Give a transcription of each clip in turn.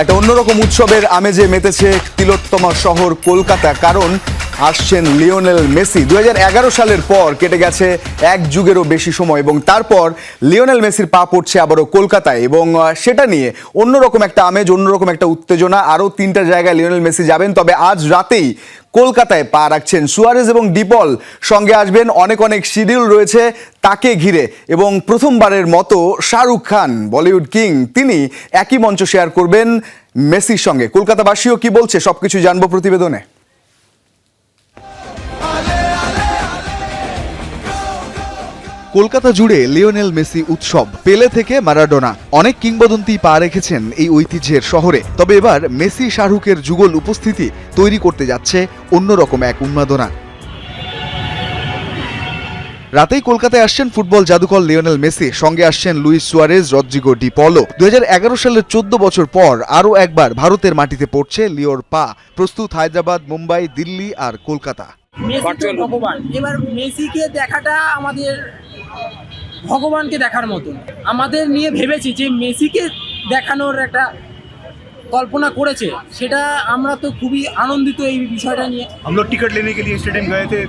একটা অন্যরকম উৎসবের আমেজে মেতেছে তিলোত্তমা শহর কলকাতা। কারণ আসছেন লিওনেল মেসি। দু হাজার এগারো সালের পর কেটে গেছে এক যুগেরও বেশি সময় এবং তারপর লিওনেল মেসির পা পড়ছে আবারও কলকাতায় এবং সেটা নিয়ে অন্যরকম একটা আমেজ, অন্যরকম একটা উত্তেজনা, আরও তিনটা জায়গায় লিওনেল মেসি যাবেন। তবে আজ রাতেই কলকাতায় পা রাখছেন সুয়ারেজ এবং ডিপল। সঙ্গে আসবেন অনেক অনেক শিডিউল রয়েছে তাকে ঘিরে এবং প্রথমবারের মতো শাহরুখ খান, বলিউড কিং, তিনি একই মঞ্চ শেয়ার করবেন মেসির সঙ্গে। কলকাতাবাসীও কি বলছে সবকিছু জানব প্রতিবেদনে। কলকাতা জুড়ে লিওনেল মেসি উৎসব পেলে থেকে মারাডোনা। অনেক কিংবদন্তি পা রেখেছেন এই ঐতিহ্যের শহরে। তবে এবার মেসি শাহরুখের যুগল উপস্থিতি তৈরি করতে যাচ্ছে অন্যরকম এক উন্মাদনা। রাতেই কলকাতায় আসছেন ফুটবল জাদুকর লিওনেল মেসি সঙ্গে আসছেন লুইস সুয়ারেজ রদ্রিগো ডি পলো। দু হাজার এগারো সালের চোদ্দ বছর পর আরও একবার ভারতের মাটিতে পড়ছে লিওর পা। প্রস্তুত হায়দ্রাবাদ মুম্বাই দিল্লি আর কলকাতা। মেসি তো ভগবান। এবার মেসিকে দেখাটা আমাদের ভগবানকে দেখার মতন আমাদের নিয়ে ভেবেছি যে মেসিকে দেখানোর একটা কল্পনা করেছে সেটা আমরা তো খুবই আনন্দিত এই বিষয়টা নিয়ে हम लोग टिकट लेने के लिए स्टेडियम गए थे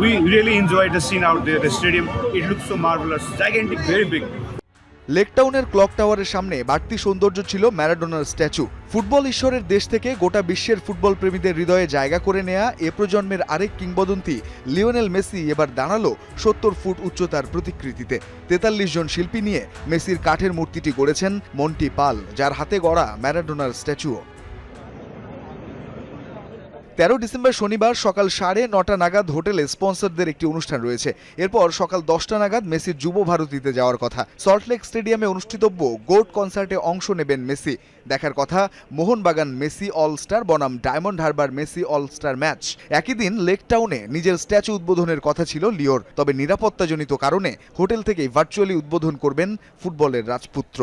we really enjoy the scene out there the stadium it looks so marvellous gigantic very big লেকটাউনের clock টাওয়ারের সামনে বাড়তি সৌন্দর্য ছিল ম্যারাডোনার স্ট্যাচু। ফুটবল ঈশ্বরের দেশ থেকে গোটা বিশ্বের ফুটবল প্রেমীদের হৃদয়ে জায়গা করে নেয়া এ প্রজন্মের আরেক কিংবদন্তি, লিওনেল মেসি এবার দাঁড়াল সত্তর ফুট উচ্চতার প্রতিকৃতিতে। তেতাল্লিশ জন শিল্পী নিয়ে মেসির কাঠের মূর্তিটি গড়েছেন মন্টি পাল, যার হাতে গড়া ম্যারাডোনার স্ট্যাচুও। তেরো ডিসেম্বর শনিবার সকাল সাড়ে নটা নাগাদ হোটেলে স্পন্সরদের একটি অনুষ্ঠান রয়েছে। এরপর সকাল দশটা নাগাদ মেসির যুব ভারতীতে যাওয়ার কথা। সল্টলেক স্টেডিয়ামে অনুষ্ঠিতব্য গোট কনসার্টে অংশ নেবেন মেসি। দেখার কথা, মোহনবাগান মেসি অল স্টার বনাম Diamond Harbour Messi all star match. একই দিন লেক টাউনে নিজের স্ট্যাচু উদ্বোধনের কথা ছিল লিওর। তবে নিরাপত্তাজনিত কারণে হোটেল থেকেই ভার্চুয়ালি উদ্বোধন করবেন ফুটবলের রাজপুত্র।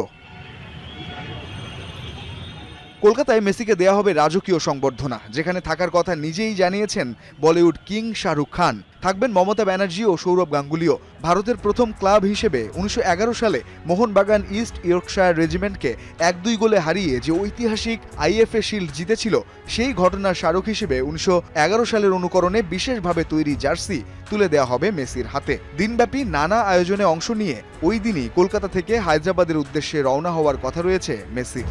কলকাতায় মেসিকে দেয়া হবে রাজকীয় সংবর্ধনা, যেখানে থাকার কথা নিজেই জানিয়েছেন বলিউড কিং শাহরুখ খান। থাকবেন মমতা ব্যানার্জি ও সৌরভ গাঙ্গুলিও। ভারতের প্রথম ক্লাব হিসেবে উনিশশো এগারো সালে মোহনবাগান ইস্ট ইয়র্কশায়ার রেজিমেন্টকে এক দুই গোলে হারিয়ে যে ঐতিহাসিক আইএফএ শিল্ড জিতেছিল, সেই ঘটনার স্মারক হিসেবে উনিশশো এগারো সালের অনুকরণে বিশেষভাবে তৈরি জার্সি তুলে দেওয়া হবে মেসির হাতে। দিনব্যাপী নানা আয়োজনে অংশ নিয়ে ওই দিনই কলকাতা থেকে হায়দ্রাবাদের উদ্দেশ্যে রওনা হওয়ার কথা রয়েছে মেসির।